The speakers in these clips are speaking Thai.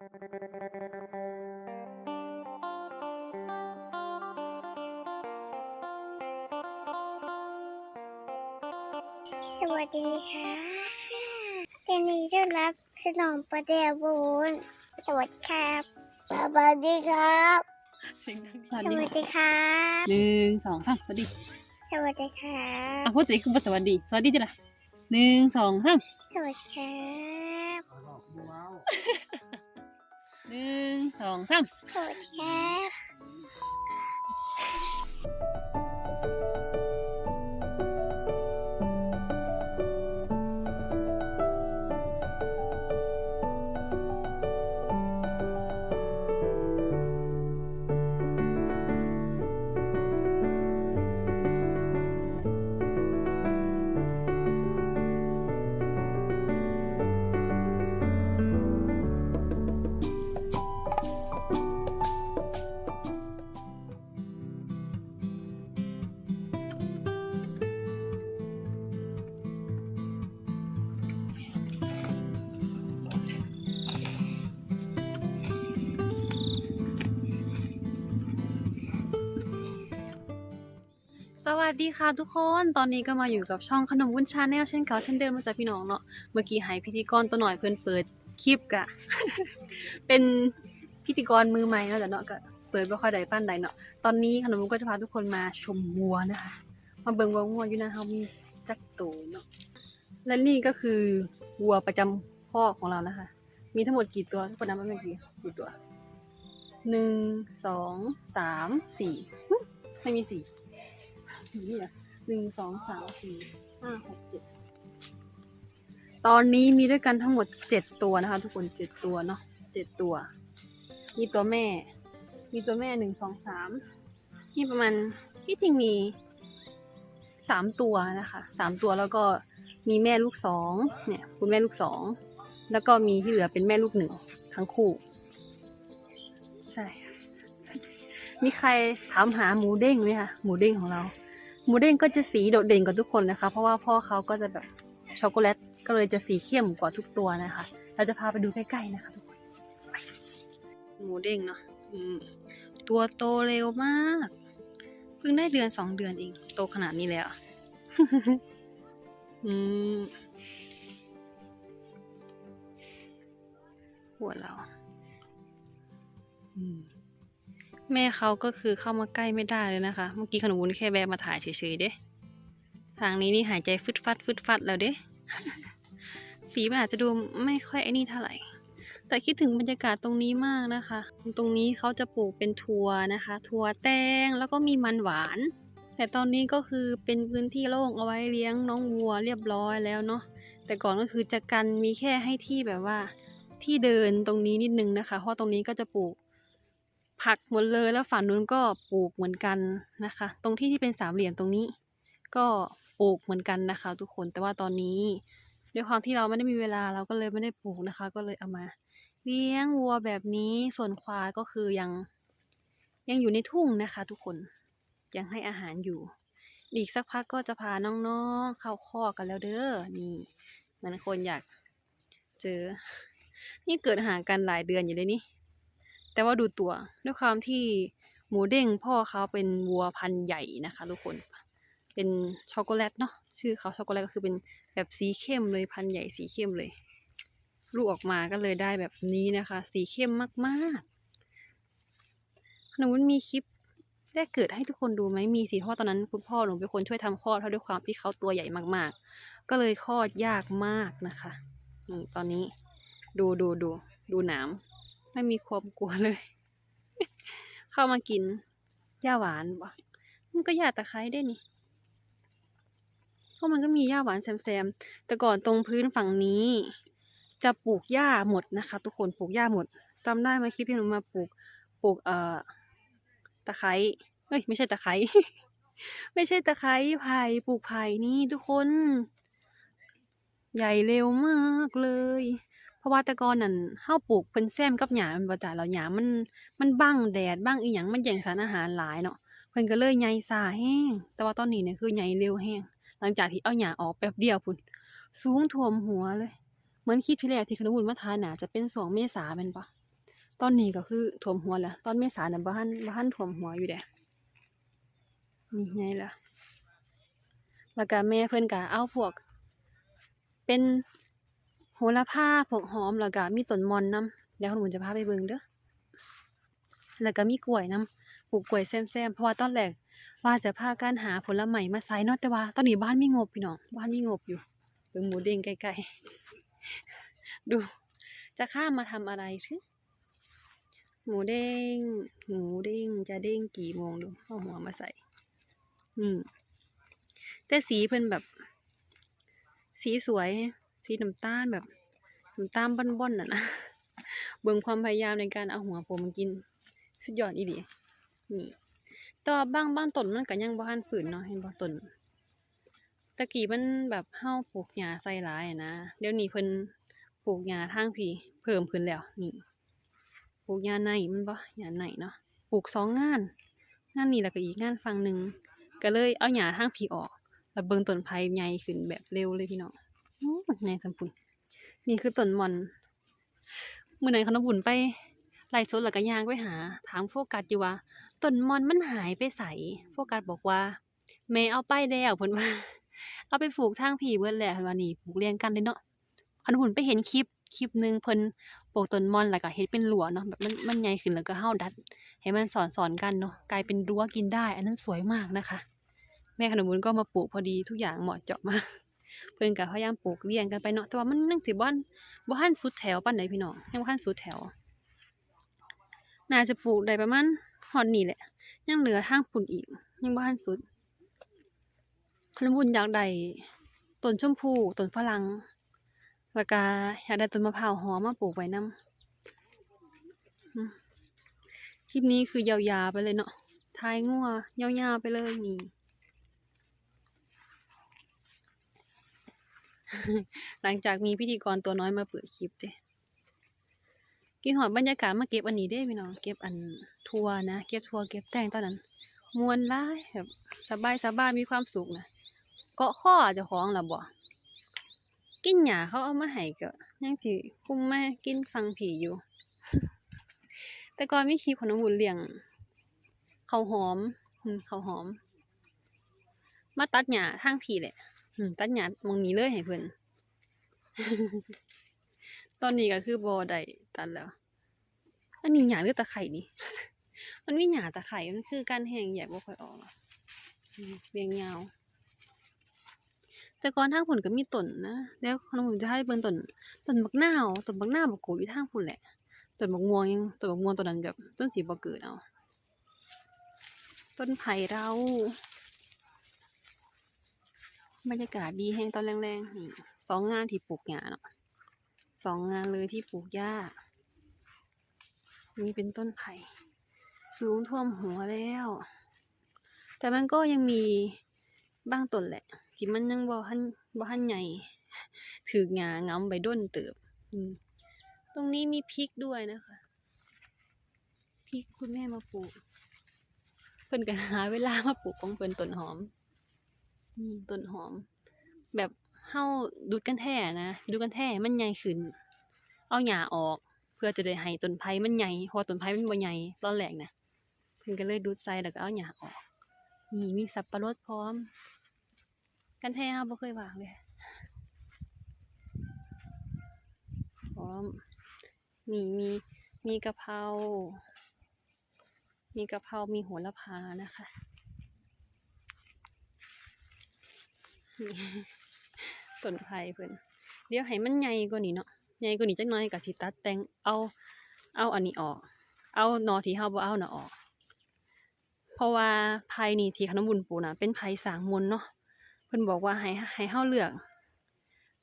สวัสดีค่ะเจนนี่ต้อนรับสนองประเดียวบุญสวัสดีครับสวัสดีครับเสียงดังสวัสดีครับ หนึ่งสองสามสวัสดีสวัสดีครับอะพูดสิคุณสวัสดี สวัสดีจ้ะล่ะหนึ่งสองสามสวัสดีครับ องสาม วัสดีครับสวัสดีค่ะทุกคน ตอนนี้ก็มาอยู่กับช่องขนมวุ้นชาแนลเช่นเก่าเช่นเดิมมาจากพี่น้องเนาะ เมื่อกี้หายพิธีกรตัวหน่อยเพิ่อนเปิดคลิปกะ เป็นพิธีกรมือใหม่แล้วแต่เนาะก็เปิดบ่ค่อยได้ปั้นใดเนาะ ตอนนี้ขนมวุ้นก็จะพาทุกคนมาชมวัวนะคะ มาเบิ่งว่าวัวอยู่นะเฮามีจักโตวเนาะ และนี่ก็คือวัวประจำพ่อของเรานะคะ มีทั้งหมดกี่ตัวทุกคนนับว่าเป็นกี่กี่ตัว หนึ่ง สอง สาม สี่ ไม่มีสี่ นี่เหรอหนึ่งสองสามสี่ห้าหกเจ็ดตอนนี้มีด้วยกันทั้งหมดเจ็ดตัวนะคะ ทุกคนเจ็ดตัวเนาะเจ็ดตัว มีตัวแม่ มีตัวแม่หนึ่งสองสามนี่ประมาณที่จริงมีสามตัวนะคะสามตัวแล้วก็มีแม่ลูกสองเนี่ย คุณแม่ลูกสองแล้วก็มีที่เหลือเป็นแม่ลูกหนึ่งทั้งคู่ ใช่ มีใครถามหาหมูเด้งไหมคะหมูเด้งของเรา หมูเด้งก็จะสีโดดเด่นกว่าทุกคนนะคะ เพราะว่าพ่อเขาก็จะแบบช็อกโกแลตก็เลยจะสีเข้มกว่าทุกตัวนะคะ เราจะพาไปดูใกล้ๆนะคะทุกคนหมูเด้งเนาะตัวโตเร็วมาก เพิ่งได้เดือนสองเดือนเองโตขนาดนี้แล้วอืมหัวเราอืม แม่เขาก็คือเข้ามาใกล้ไม่ได้เลยนะคะ เมื่อกี้ขนมวุ้นแค่แวะมาถ่ายเฉยๆเด้ทางนี้นี่หายใจฟึดฟัดฟึดฟัดแล้วเด้สีมันอาจจะดูไม่ค่อยไอ้นี่เท่าไหร่ แต่คิดถึงบรรยากาศตรงนี้มากนะคะ ตรงนี้เขาจะปลูกเป็นถั่วนะคะ ถั่วแตงแล้วก็มีมันหวาน แต่ตอนนี้ก็คือเป็นพื้นที่โล่งเอาไว้เลี้ยงน้องวัวเรียบร้อยแล้วเนาะ แต่ก่อนก็คือจะกันมีแค่ให้ที่แบบว่า ที่เดินตรงนี้นิดนึงนะคะ เพราะตรงนี้ก็จะปลูก ผักหมดเลยแล้วฝั่งนู้นก็ปลูกเหมือนกันนะคะ ตรงที่ที่เป็นสามเหลี่ยมตรงนี้ ก็ปลูกเหมือนกันนะคะ ทุกคนแต่ว่าตอนนี้ด้วยความที่เราไม่ได้มีเวลาเราก็เลยไม่ได้ปลูกนะคะ ก็เลยเอามา เลี้ยงวัวแบบนี้ส่วนควายก็คือยังยังอยู่ในทุ่งนะคะ ทุกคนยังให้อาหารอยู่ อีกสักพักก็จะพาน้องๆเข้าคอกกันแล้วเด้อนี่เหมันคนอยาก เจอ นี่เกิดห่างกันหลายเดือนอยู่เลยนี่ แต่ว่าดูตัวด้วยความที่หมูเด้งพ่อเขาเป็นวัวพันธุ์ใหญ่นะคะ ทุกคน เป็นช็อกโกแลตเนาะชื่อเขาช็อกโกแลตก็คือเป็นแบบสีเข้มเลยพันธุ์ใหญ่สีเข้มเลย ลูกออกมาก็เลยได้แบบนี้นะคะ สีเข้มมากๆหนูมีคลิปแรกเกิดให้ทุกคนดูไหมมีสิเพราะว่าตอนนั้นคุณพ่อหนูเป็นคนช่วยทำคลอดเพราะด้วยความที่เขาตัวใหญ่มากๆ ก็เลยคลอดยากมากนะคะนี่ตอนนี้ดูดูดูดูหนาม ไม่มีความกลัวเลย เข้ามากินหญ้าหวานบ่มันก็หญ้าตะไคร้ได้นี่เพราะมันก็มีหญ้าหวานแซมๆแต่ก่อนตรงพื้นฝั่งนี้ จะปลูกหญ้าหมดนะคะ ทุกคนปลูกหญ้าหมดจำได้ไหมคลิปที่หนูมาปลูกปลูกเอ่อตะไคร้เอ้ยไม่ใช่ตะไคร้ไม่ใช่ตะไคร้ไผ่ปลูกไผ่นี่ทุกคน ใหญ่เร็วมากเลย เพราะว่าแต่ก่อนนั่นเฮาปลูกเพิ่นแซมกับหญ้ามันบ่จ้ะแล้วหญ้ามันมันบังแดดบังอีหยังมันแย่งสารอาหารหลายเนาะเพิ่นก็เลยใหญ่ซาแฮงแต่ว่าตอนนี้เนี่ยคือใหญ่เร็วแฮงหลังจากที่เอาหญ้าออกแป๊บเดียวพุ่นสูงท่วมหัวเลย เหมือนคลิปที่แล้วที่ขนมบุญมาทานน่ะจะเป็นสองเมษาแม่นปะตอนนี้ก็คือท่วมหัวแล้วตอนเมษาน่ะบ่ทันบ่ทันท่วมหัวอยู่เด้นี่ไงล่ะแล้วก็แม่เพิ่นก็เอาพวก เป็น โหระพาพวกหอมแล้วก็มีต้นมอนนำเดี๋ยวคุณหมุนจะพาไปเบิ่งเด้อแล้วก็มีกล้วยน้ำปลูกกล้วยแซมๆเพราะว่าตอนแรกว่าจะพากันหาผลไม้มาใส่เนาะแต่ว่า ตอนนี้บ้านมีงบพี่น้องบ้านมีงบอยู่เบิ่งหมูเด้งใกลๆดู จะข้ามมาทำอะไรทึงหมูเด้งหมูเด้งจะเด้งกี่โมงดูเอาหัวมาใส่นี่แต่สีเพิ่นแบบ สีสวย สีน้ำตาลแบบน้ำตาลบ้อนๆน่ะนะเบิ่งความพยายามในการเอาหัวผมมากิน สุดยอดอีหลีนี่แต่ว่าบางบางต้นมันก็ยังบ่ทันฝืนเนาะเห็นบ่ต้นตะกี้มันแบบเฮาปลูกหญ้าใส่หลายนะเดี๋ยวนี้เพิ่นปลูกหญ้าทางพี่เพิ่มขึ้นแล้วนี่ปลูกหญ้าในมันบ่หญ้าในเนาะปลูกสองงาน งานนี้แล้วก็อีกงานฝั่งหนึ่งก็เลยเอาหญ้าทางพี่ออกแล้วเบิ่งต้นไผ่ใหญ่ขึ้นแบบเร็วเลยพี่น้อง โอ้ใหญ่สัมพุนนี่คือต้นมอนเมื้อนั้นขนมบุญไปไล่สดแล้วก็ย่างไปหา ถามโฟกัสอยู่ว่าต้นมอนมันหายไปไสโฟกัสบอกว่าแม่เอาไปแล้วเพิ่นว่า เอาไปปลูกทางผีเบิดแล้วเพิ่นว่านี่ปลูกเรียงกันเลยเนาะคันหุ่นไปเห็นคลิปคลิปหนึ่งเพิ่นปลูกต้นมอนแล้วก็เฮ็ดเป็นรั้วเนาะแบบมันมันใหญ่ขึ้นแล้วก็เฮาดัด ให้มันสอนๆกันเนาะกลายเป็นรั้วกินได้ อันนั้นสวยมากนะคะ แม่ขนมบุญก็มาปลูกพอดีทุกอย่างเหมาะเจาะมาก เพิ่นก็พยายามปลูกเรียงกันไปเนาะแต่ว่ามันยังสิบ่ทันบ่ทันสุดแถวปานใดพี่น้องยังบ่ทันสุดแถว น่าจะปลูกได้ประมาณฮอดนี่แหละ ยังเหลือทางปุ่นอีก ยังบ่ทันสุดขนมบุญอยากได้ต้นชมพูต้นฝรั่งแล้วก็อยากได้ต้นมะพร้าวหอมมาปลูกไว้นำคลิปนี้คือยาวๆไปเลยเนาะทายงัวยาวๆไปเลยนี่ หลังจากมีพิธีกรตัวน้อยมาเปิดคลิปเด้กินหอดบรรยากาศมาเก็บอันนี้ได้พี่น้องเก็บอันทัวนะ เก็บทัวเก็บแต่งตอนนั้นมวนหลายแบบสบายสบายมีความสุขนะเกาะข้อเจ้าของล่ะบ่กินหญ้าเขาเอามาให้ก็ยังสิกุมมากินฟังผีอยู่ แต่ก่อนมีคลิปของน้องบุญเลี้ยงเขาหอมอืมข้าหอม มาตัดหญ้าทางผีแหละ ตัดหญ้าหมองนี้เลยให้เพิ่อนตอนนี้ก็คือบ่ได้ตัดแล้ว อันนี้หญ้าหรือตะไคร่นี่ มันไมีหญ้าตะไคร่มันคือการแห้งแยกบ่ค่อยออกหรอกเรียงยาว แต่ก่อนทางผลก็มีต้นนะแล้วขนมผมจะให้เบิ่งต้นต้นบักนาวต้นบักนาวบักโกอยู่ทางพุ่นแหละต้นบักม่วงยังต้นบักม่วงต้นนั้นแบบต้นสีบ่เกิดเอาต้นไผ่เรา บรรยากาศดีแฮงตอนแรงๆนี่สองงานที่ปลูกหญ้าเนาะสองงานเลยที่ปลูกหญ้า นี่เป็นต้นไผ่ สูงท่วมหัวแล้ว แต่มันก็ยังมีบางต้นแหละ ที่มันยังบ่ทันบ่ทันใหญ่ถือหงาง้ำไปด้นเติบตรงนี้มีพริกด้วยนะคะพริกคุณแม่มาปลูกเพิ่นก็หาเวลามาปลูกของเพิ่นต้นหอม ต้นหอม แบบเฮาดูดกันแท้นะดูดกันแท้ให้มันใหญ่ขึ้น เอาหญ้าออก เพื่อจะได้ให้ต้นไผ่มันใหญ่พราะว่าต้นไผ่มันบ่ใหญ่ตอนแรกนะเพิ่นก็เลยดูดใส่แล้วก็เอาหญ้าออกนี่มีสับปะรดพร้อม กันแท้เฮาบ่เคยวางเลยพร้อมนี่มีมีกะเพรา มีกะเพรา มีโหระพานะคะ ต้นไผ่เพิ่นเดี๋ยวให้มันใหญ่กว่านี้เนาะใหญ่กว่านี้จักหน่อยก็สิตัดแต่งเอาเอาอันนี้ออก เอาหนอที่เฮาบ่เอาน่ะออก เพราะว่าไผ่นี่ที่ขนมบุญปูน่ะเป็นไผ่สางมนเนาะเพิ่นบอกว่าให้ให้เฮาเลือก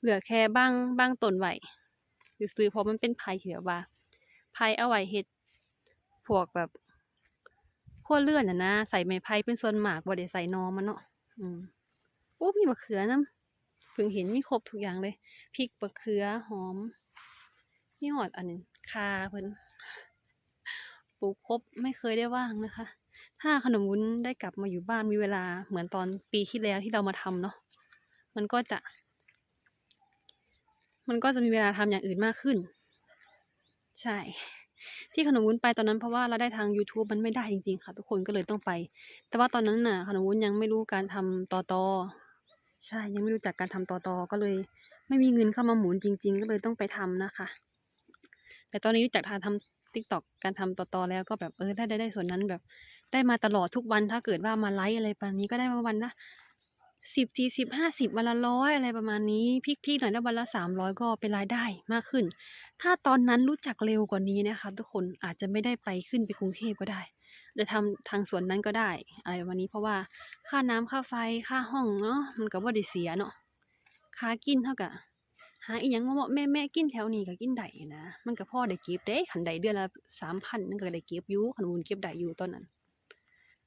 เหลือแค่บางบางต้นไว้ซื้อเพราะมันเป็นไผ่ที่แบบว่าไผ่เอาไว้เฮ็ดพวกแบบพวกเลื่อนน่ะนะใส่ไม้ไผ่เป็นส่วนมากบ่ได้ใส่หนอมันเนาะอืม อ้มีมะเขือน้ำเพิ่งเห็นมีครบทุกอย่างเลยพริกมะเขือหอมมีหอดอันนึงคาเพิ่นปลูกครบไม่เคยได้ว่างนะคะ ถ้าขนมวุ้นได้กลับมาอยู่บ้านมีเวลาเหมือนตอนปีที่แล้วที่เรามาทำเนาะมันก็จะ มันก็จะมีเวลาทำอย่างอื่นมากขึ้น ใช่ ที่ขนมวุ้นไปตอนนั้นเพราะว่าเราได้ทาง YouTube มันไม่ได้จริงๆค่ะ ทุกคนก็เลยต้องไป แต่ว่าตอนนั้นน่ะ ขนมวุ้นยังไม่รู้การทำตอตอ ใช่ยังไม่รู้จักการทำต่อตอก็เลย ไม่มีเงินเข้ามาหมุนจริง ๆ ก็เลยต้องไปทำนะคะ แต่ตอนนี้รู้จักทางทำติ๊กตอกการทำต่อตอแล้วก็แบบเออได้ได้ได้ส่วนนั้นแบบ ได้มาตลอดทุกวันถ้าเกิดว่ามาไลฟ์อะไรประมาณนี้ก็ได้มาวันละสิบจีสิบห้าสิบวันละร้อยอะไรประมาณนี้พลิกๆหน่อยได้วันละสามร้อยก็เป็นรายได้มากขึ้น ถ้าตอนนั้นรู้จักเร็วกว่านี้นะคะ ทุกคนอาจจะไม่ได้ไปขึ้นไปกรุงเทพก็ได้ จะทำทางส่วนนั้นก็ได้ อะไรประมาณนี้เพราะว่าค่าน้ำค่าไฟค่าห้องเนาะมันก็บ่ได้เสียเนาะค่ากินเท่ากับหาอีหยังมาเหมาแม่แม่กินแถวนี้ก็กินได้นะมันก็พ่อได้เก็บเด้ขันใดเดือนละสามพันนั่นก็ได้เก็บอยู่ขันบุญเก็บได้อยู่ตอนนั้น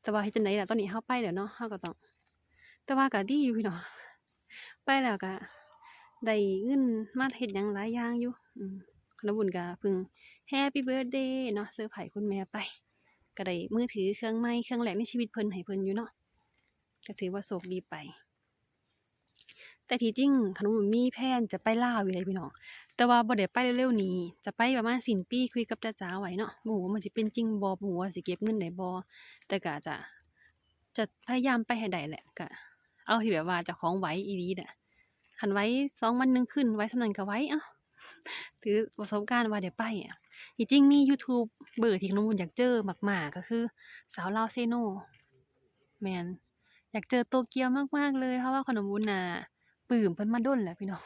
แต่ว่าเฮ็ดจังไดล่ะตอนนี้เฮาไปแล้วเนาะเฮาก็ต้อง แต่ว่าก็ดีอยู่พี่น้องไปแล้วก็ได้เงินมาเฮ็ดหยังหลายอย่างอยู่อืมขนบุญก็เพิ่งแฮปปี้เบิร์ a เดย์เนาะเซอร์ไพรส์คุณแม่ไป ก็ได้มือถือเครื่องใหม่เครื่องแรกในชีวิตเพิ่นให้เพิ่นอยู่เนาะก็ถือว่าโชคดีไป แต่ที่จริงขนมมีแผนจะไปล่าวอยู่เลยพี่น้องแต่ว่าบ่ได้ไปเร็วๆนี้ จะไปประมาณสิ้นปีคุยกับจ้าจ๋าไว้เนาะบ่ฮู้ว่ามันสิเป็นจริงบ่บ่ฮู้ว่าสิเก็บเงินได้บ่แต่ก็จะจะพยายามไปให้ได้แหละก็เอาที่แบบว่าจ้าของไหวอีหลีน่ะคันไว้สองวันหนึ่งขึ้นไว้สำนันก็ไว้เอ้าถือประสบการณ์ว่าได้ไปอะ ที่จริงมียูทูบเบอร์ที่ขนมบุญอยากเจอมากๆก็คือ สาวลาวเซโนแมนอยากเจอโตเกียวมากๆเลยเพราะว่าขนมบุญน่ะปลื้มเพิ่นมาด้นแหละพี่น้อง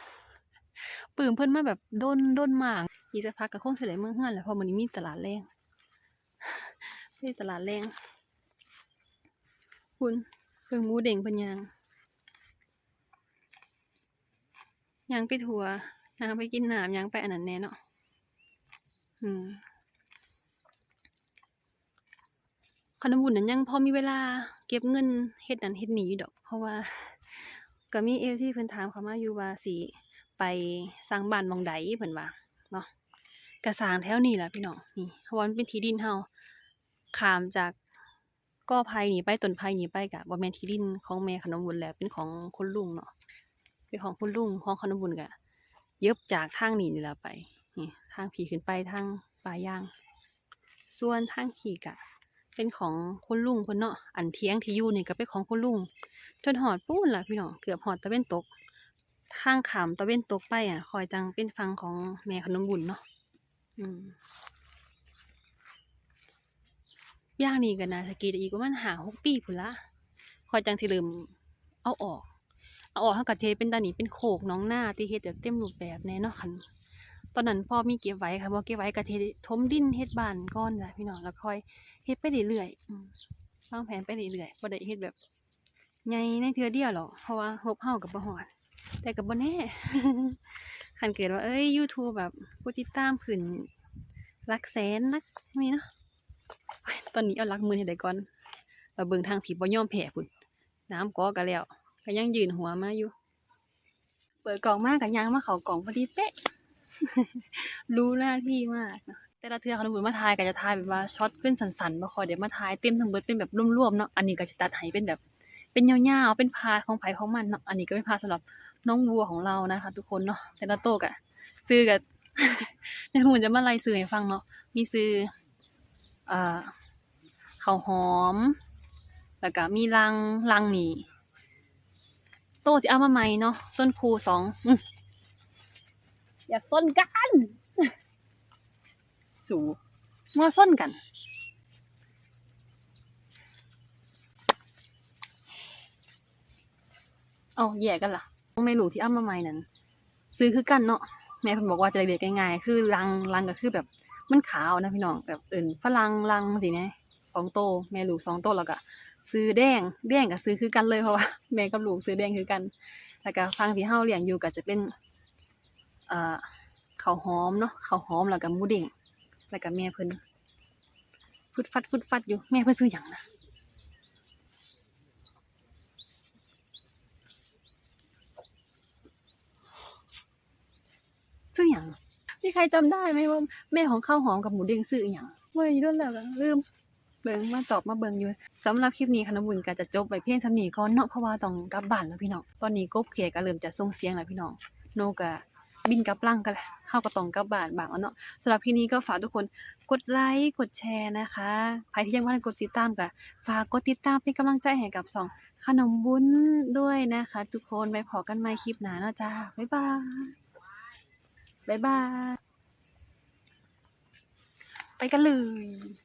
ปลื้มเพิ่นมาแบบด้นด้นมากอีกสักพักก็คงสิได้เมืองเฮือนแหละเพราะมื้อนี้มีตลาดแรงมีตลาดแรงคุณเบิ่งมูเด้งเพิ่นยางย่างไปทั่วย่างไปกินหน้ำย่างไปอันนั้นแน่เนาะ ขนมบุญนั้นยังพอมีเวลาเก็บเงินเฮ็ดนั่นเฮ็ดนี่อยู่ดอก เพราะว่าก็มี FC เพิ่นถามเขามาอยู่ว่าสิไปสร้างบ้านมองใดเพิ่นว่าเนาะก็สางแถวนี้ล่ะพี่น้องนี่เพราะว่ามันเป็นที่ดินเฮาขามจากก็ไผนี่ไปต้นไผนี่ไปก็บ่แม่นที่ดินของแม่ขนมบุญแล้วเป็นของคุณลุงเนาะเป็นของคุณลุงของขนมบุญก็เยิบจากทางนี้นี่ละไป นี่ทางผีขึ้นไปทางป่าย่าง ส่วนทางขี่ก็เป็นของคุณลุงเพิ่นเนาะอันเถียงที่อยู่นี่ก็เป็นของคุณลุงจนฮอดปูนล่ะพี่น้องเกือบฮอดตะเวนตกทางขามตะเวนตกไปอะ คอยจังเป็นฝั่งของแม่ขนมบุญเนาะอืมย่างนี่ก็น่าจะกรีดอีกประมาณห้าหกปีพุ่นละคอยจังสิเริ่มเอาออก เอาออกเฮาก็เทเป็นตานี่เป็นโคกน้องหน้าที่เฮ็ดแบบเต็มรูปแบบแน่เนาะคัน ตอนนั้นพ่อมีเก็บไว้ค่ะบ่เก็บไว้ก็เทถมดินเฮ็ดบ้านก่อนจ้ะพี่น้องแล้วค่อยเฮ็ดไปเรื่อยๆวางแผนไปเรื่อยๆบ่ได้เฮ็ดแบบใหญ่ในเทือเดียวหรอกเพราะว่างบเฮาก็บ่ฮอดแต่ก็บ่แน่คันเกิดว่าเอ้ย YouTube แบบผู้ติดตามขึ้นลักแสนหลักนี่เนาะตอนนี้เอาลักมื่นให้ได้ก่อนเราเบิ่งทางผีบ่ยอมแพ้พุ่นน้ำก็ก็แล้วก็ยังยืนหัวมาอยู่ เปิดกล่องมากกับยางมาเข้ากล่องพอดีเป๊ะ รู้หน้าที่มากแต่ละเทือเขาบุญมาทายก็จะทายแบบว่าช็อตเป็นสันๆบ่ค่อยได้มาทายเต็มทั้งเบิดเป็นแบบรวมๆเนาะอันนี้ก็จะตัดให้เป็นแบบ เป็นยาวๆเป็นพาของไผของมันเนาะอันนี้ก็เป็นพาร์ทสำหรับน้องวัวของเรานะคะ ทุกคนเนาะแต่ละโต๊ะอะซื้อกับในหมูจะมาไล่ซื้อให้ฟังเนาะมีซื้อเอ่อข้าวหอม แล้วก็มีลังลังนี่โต๊ะที่เอามาใหม่เนาะต้นคูสอง อย่าส้นกัน สูมัวส้นกัน เอาแย่กันล่ะไม่รู้ที่เอามาใหม่นั้น ซื้อคือกันเนาะแม่เพิ่นบอกว่าจะเด็กง่ายๆคือลังลังก็คือแบบมันขาวนะพี่น้องแบบเอิ่นฝรั่งลังสินะสองโตแม่ลูกสองโตแล้วก็ซื้อแดงแดงก็ซื้อคือกันเลยเพราะว่าแม่กับลูกซื้อแดงคือกันแล้วก็ฟังที่เฮาเลี้ยงอยู่ก็จะเป็น เอ่อข้าวหอมเนาะข้าวหอมแล้วก็หมูเด้งแล้วก็แม่เพิ่นฟึดฟัดฟึดฟัดอยู่แม่เพิ่นซื้อหยังนะซื้อหยังมีใครจำได้ไหมว่าแม่ของข้าวหอมกับหมูเด้งซื้ออหย่างเว้ยด้วยแล้วก็ลืมเบิ่งมาตอบมาเบิ่งอยู่สำหรับคลิปนี้คณะบุญก็จะจบไปเพียงเท่านี้ก่อนเนาะเพราะว่าต้องกลับบ้านแล้วพี่น้องตอนนี้กบเขียก็เริ่มจะส่งเสียงแล้วพี่น้องโนก็ บินกลับลังกันแล้าก็ต้องกับบานบางแล้วเนาะสำหรับคลิปนี้ก็ฝากทุกคนกดไลค์กดแชร์นะคะใครที่ยังไม่ได้กดติดตามก็ฝากกดติดตามเป็นกำลังใจให้กับสองขนมวุ้นด้วยนะคะ ทุกคนไปพอกันใหม่คลิปหน้านะจ้าบ๊ายบายบ๊ายบายไปกันเลย